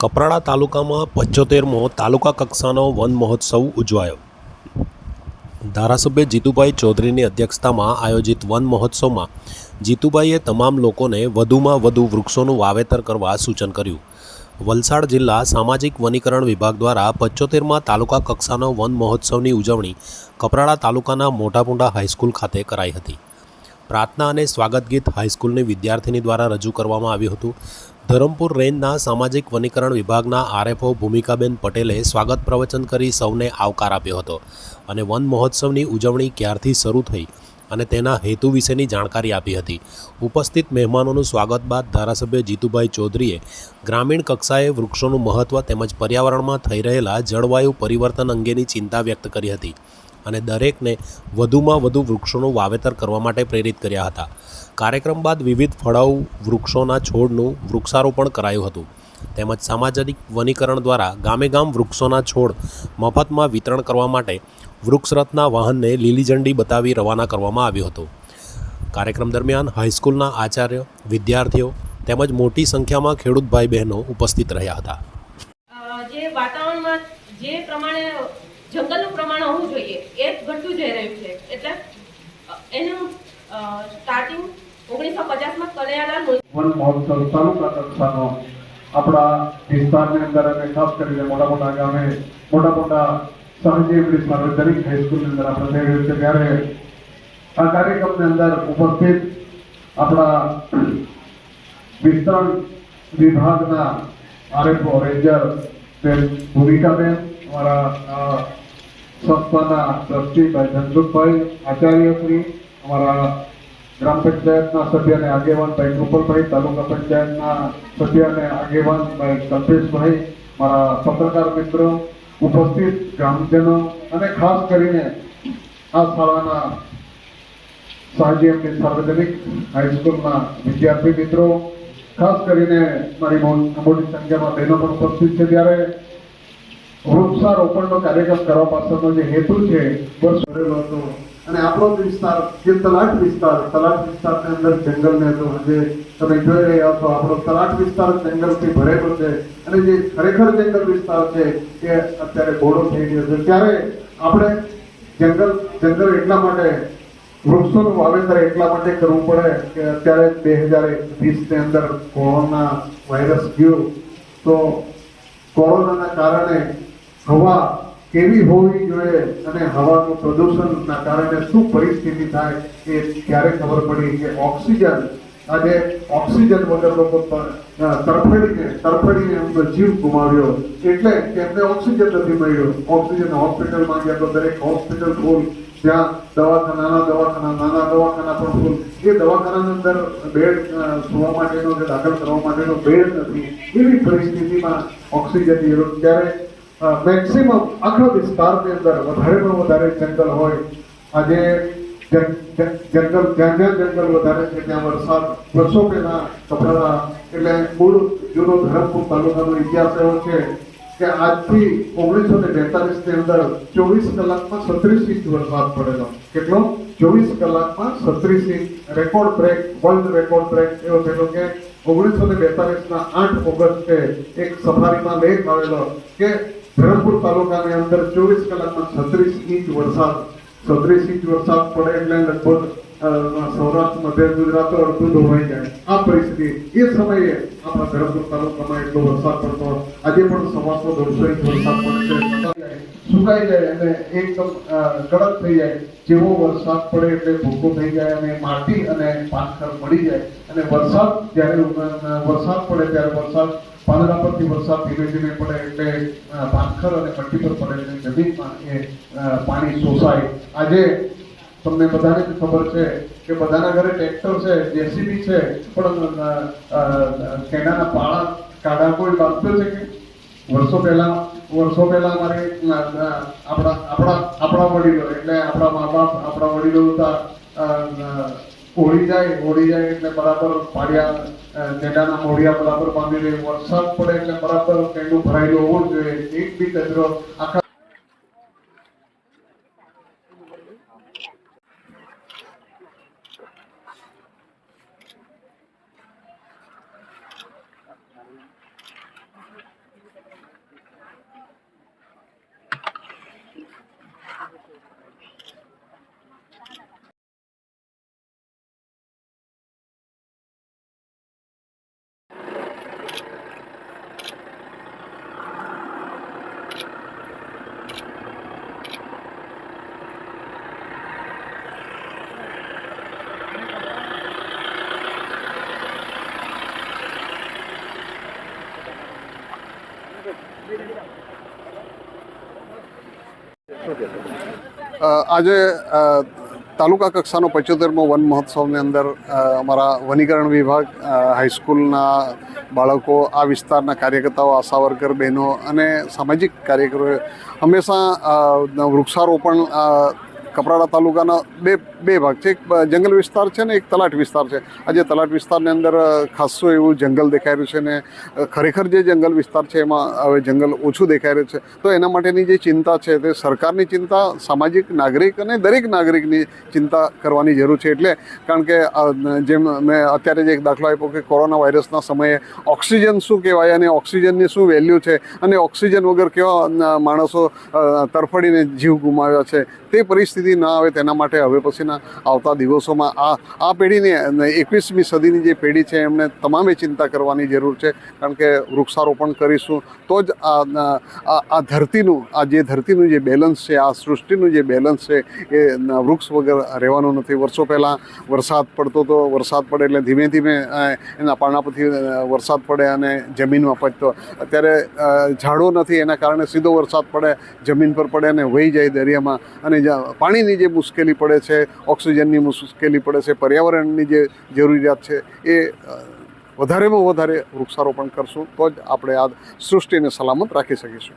કપરાડા તાલુકામાં પંચોતેરમો તાલુકા કક્ષાનો વન મહોત્સવ ઉજવાયો. ધારાસભ્ય જીતુભાઈ ચૌધરીની અધ્યક્ષતામાં આયોજિત વન મહોત્સવમાં જીતુભાઈએ તમામ લોકોને વધુમાં વધુ વૃક્ષોનું વાવેતર કરવા સૂચન કર્યું. વલસાડ જિલ્લા સામાજિક વનીકરણ વિભાગ દ્વારા પંચોતેરમાં તાલુકા કક્ષાનો વન મહોત્સવની ઉજવણી કપરાડા તાલુકાના મોટાપુંડા હાઈસ્કૂલ ખાતે કરાઈ હતી. પ્રાર્થના અને સ્વાગત ગીત હાઈસ્કૂલની વિદ્યાર્થીની દ્વારા રજૂ કરવામાં આવ્યું હતું. ધરમપુર રેન્જના સામાજિક વનીકરણ વિભાગના આરએફઓ ભૂમિકાબેન પટેલે સ્વાગત પ્રવચન કરી સૌને આવકાર આપ્યો હતો અને વન મહોત્સવની ઉજવણી ક્યારથી શરૂ થઈ અને તેના હેતુ વિશેની જાણકારી આપી હતી. ઉપસ્થિત મહેમાનોનું સ્વાગત બાદ ધારાસભ્ય જીતુભાઈ ચૌધરીએ ગ્રામીણ કક્ષાએ વૃક્ષોનું મહત્ત્વ તેમજ પર્યાવરણમાં થઈ રહેલા જળવાયુ પરિવર્તન અંગેની ચિંતા વ્યક્ત કરી હતી અને દરેકને વધુમાં વધુ વૃક્ષોનું વાવેતર કરવા માટે પ્રેરિત કર્યા હતા. કાર્યક્રમ બાદ વિવિધ ફળાઉ વૃક્ષોના છોડનું વૃક્ષારોપણ કરાયું હતું. તેમજ સામાજિક વનીકરણ દ્વારા ગામે ગામ વૃક્ષોના છોડ મફતમાં વિતરણ કરવા માટે વૃક્ષરથના વાહનને લીલી ઝંડી બતાવી રવાના કરવામાં આવ્યું હતું. કાર્યક્રમ દરમિયાન હાઈસ્કૂલના આચાર્ય વિદ્યાર્થીઓ તેમજ મોટી સંખ્યામાં ખેડૂત ભાઈ બહેનો ઉપસ્થિત રહ્યા હતા. જે વાતાવરણમાં જે પ્રમાણે જંગલનું પ્રમાણ હોવું જોઈએ એ ઘટતું જઈ રહ્યું છે. એટલે એનું સ્ટાર્ટિંગ ઓગણીસો પચાસમાં કનૈયાલાલ વન મહોત્સવ તાલુકા કક્ષાનો આપણા વિસ્તારની અંદર અને ખાસ કરીને મોટા મોટા ગામે મોટા મોટા સાહજિક દરેક હાઈસ્કૂલની અંદર આપણે થઈ રહ્યું છે ત્યારે આ કાર્યક્રમની અંદર ઉપસ્થિત આપણા વિસ્તરણ વિભાગના આરએફઓ રેન્જર બેન ભૂમિકાબેન, અમારા સંસ્થાના ટ્રસ્ટી ભાઈ ધનસુખભાઈ, આચાર્યશ્રી, અમારા ગ્રામ પંચાયતના સભ્ય અને આગેવાન ભાઈ કૃપલભાઈ, તાલુકા પંચાયતના સભ્ય અને આગેવાન ભાઈ કલ્પેશભાઈ, મારા પત્રકાર મિત્રો ઉપસ્થિત ગ્રામજનો અને ખાસ કરીને આ શાળાના સાહજિક સાર્વજનિક હાઈસ્કૂલના વિદ્યાર્થી મિત્રો, ખાસ કરીને મારી મોટી સંખ્યામાં બહેનો પણ ઉપસ્થિત છે. ત્યારે વૃક્ષારોપણનો કાર્યક્રમ કરવા પાછળનો જે હેતુ છે, વર્ષ કરેલો હતો. અને આપણો વિસ્તાર જે તલાટ વિસ્તાર તલાટ વિસ્તારની અંદર જંગલને હતો આજે તમે જોઈ રહ્યા છો, આપણો તલાટ વિસ્તાર જંગલથી ભરેલો છે. અને જે ખરેખર જંગલ વિસ્તાર છે, એ અત્યારે બોડો થઈ ગયો છે. ત્યારે આપણે જંગલ જંગલ એટલા માટે, વૃક્ષોનું વાવેતર એટલા માટે કરવું પડે કે અત્યારે બે હજાર વીસની અંદર કોરોના વાયરસ ગયો, તો કોરોનાના કારણે હવા કેવી હોવી જોઈએ અને હવાનું પ્રદૂષણના કારણે શું પરિસ્થિતિ થાય એ ત્યારે ખબર પડી કે ઓક્સિજન આજે ઓક્સિજન વગર લોકો પણ તરફડીને તરફડીને એમનો જીવ ગુમાવ્યો. એટલે તેમને ઓક્સિજન નથી મળ્યો. ઓક્સિજન હોસ્પિટલમાં ગયા તો દરેક હોસ્પિટલ ફૂલ. ત્યાં દવાખાના, નાના દવાખાના નાના દવાખાના પણ ફૂલ. એ દવાખાનાની અંદર બેડ સુવા માટેનો કે દાખલ કરવા માટેનો બેડ નથી. એવી પરિસ્થિતિમાં ઓક્સિજન ત્યારે મેક્સિમમ આખા વિસ્તારની અંદર, વધારેમાં વધારે જંગલ હોય. આજે જંગલ જ્યાં જંગલ વધારે છે ત્યાં વરસાદ, વર્ષો પહેલા કપરાડા, એટલે મૂળ જૂનો ધરમપુર તાલુકાનો ઇતિહાસ એવો છે કે આજથી ઓગણીસો ને બેતાલીસની અંદર ચોવીસ કલાકમાં છત્રીસ ઇંચ વરસાદ પડેલો. કેટલો? ચોવીસ કલાકમાં છત્રીસ inch. Record break, world record break એવો થયેલો કે ઓગણીસો ને બેતાલીસ ના આઠ ઓગસ્ટે એક સફારીમાં લેખ આવેલો કે ધરમપુર તાલુકાની અંદર ચોવીસ કલાકમાં છત્રીસ ઇંચ વરસાદ છત્રીસ ઇંચ વરસાદ પડે એટલે લગભગ સૌરાષ્ટ્ર મધ્ય ગુજરાત અડધું ધોવાઈ જાય. આ પરિસ્થિતિ એ સમયે આપણા ધરમપુર તાલુકામાં એટલો વરસાદ પડતો. આજે પણ સવાસો દોઢસો ઇંચ વરસાદ પડશે સુકાઈ જાય અને એકદમ કડક થઈ જાય. જેવો વરસાદ પડે એટલે ભૂકો થઈ જાય અને માટી અને પાનખર મળી જાય. અને વરસાદ જ્યારે વરસાદ પડે ત્યારે વરસાદ પાંદડા પરથી વરસાદ ધીમે ધીમે પડે એટલે અ, અને મટ્ટી પર પડે એટલે નદીમાં એ પાણી શોષાય. આજે તમને બધાને ખબર છે કે બધાના ઘરે ટ્રેક્ટર છે જેસીબી છે પણ કેનાના પાળા કાઢા કોઈ બાંધતો છે કે વર્ષો પહેલા વર્ષો પહેલા અમારે આપણા આપણા આપણા વડીલો એટલે આપણા મા બાપ આપણા વડીલો હતા ઓળી જાય ઓળી જાય એટલે બરાબર પાડ્યા અ, મોડિયા બરાબર બાંધી દે વરસાદ પડે એટલે બરાબર કેડું ભરાયેલું હોવું જોઈએ. એક બી કચરો આખા આજે તાલુકા કક્ષાનો પંચોતેરમો વન મહોત્સવની અંદર અમારા વનીકરણ વિભાગ હાઈસ્કૂલના બાળકો, આ વિસ્તારના કાર્યકર્તાઓ આશા વર્કર બહેનો અને સામાજિક કાર્યકરો હંમેશા વૃક્ષારોપણ કપરાડા તાલુકાના બે બે ભાગ છે. એક જંગલ વિસ્તાર છે ને એક તલાટ વિસ્તાર છે. આજે તલાટ વિસ્તારની અંદર ખાસ્સું એવું જંગલ દેખાઈ રહ્યું છે ને ખરેખર જે જંગલ વિસ્તાર છે એમાં હવે જંગલ ઓછું દેખાઈ રહ્યું છે. તો એના માટેની જે ચિંતા છે તે સરકારની ચિંતા, સામાજિક નાગરિક અને દરેક નાગરિકની ચિંતા કરવાની જરૂર છે. એટલે કારણ કે જેમ મેં અત્યારે જે એક દાખલો આપ્યો કે કોરોના વાયરસના સમયે ઓક્સિજન શું કહેવાય અને ઓક્સિજનની શું વેલ્યુ છે? અને ઓક્સિજન વગર કેવા માણસો તરફડીને જીવ ગુમાવ્યા છે? તે પરિસ્થિતિ ન આવે તેના માટે હવે પછીના આવતા દિવસોમાં આ આ પેઢીને એકવીસમી સદીની જે પેઢી છે એમને તમામે ચિંતા કરવાની જરૂર છે. કારણ કે વૃક્ષારોપણ કરીશું તો જ આ ધરતીનું, આ જે ધરતીનું જે બેલેન્સ છે, આ સૃષ્ટિનું જે બેલેન્સ છે એ વૃક્ષ વગર રહેવાનું નથી. વર્ષો પહેલાં વરસાદ પડતો તો વરસાદ પડે એટલે ધીમે ધીમે એના પાણા પરથી વરસાદ પડે અને જમીનમાં પચતો. અત્યારે ઝાડો નથી, એના કારણે સીધો વરસાદ પડે, જમીન પર પડે અને વહી જાય દરિયામાં અને જ્યાં પાણીની જે મુશ્કેલી પડે છે, ઓક્સિજનની મુશ્કેલી પડે છે, પર્યાવરણની જે જરૂરિયાત છે, એ વધારેમાં વધારે વૃક્ષારોપણ કરશું, તો જ આપણે આ સૃષ્ટિને સલામત રાખી શકીશું.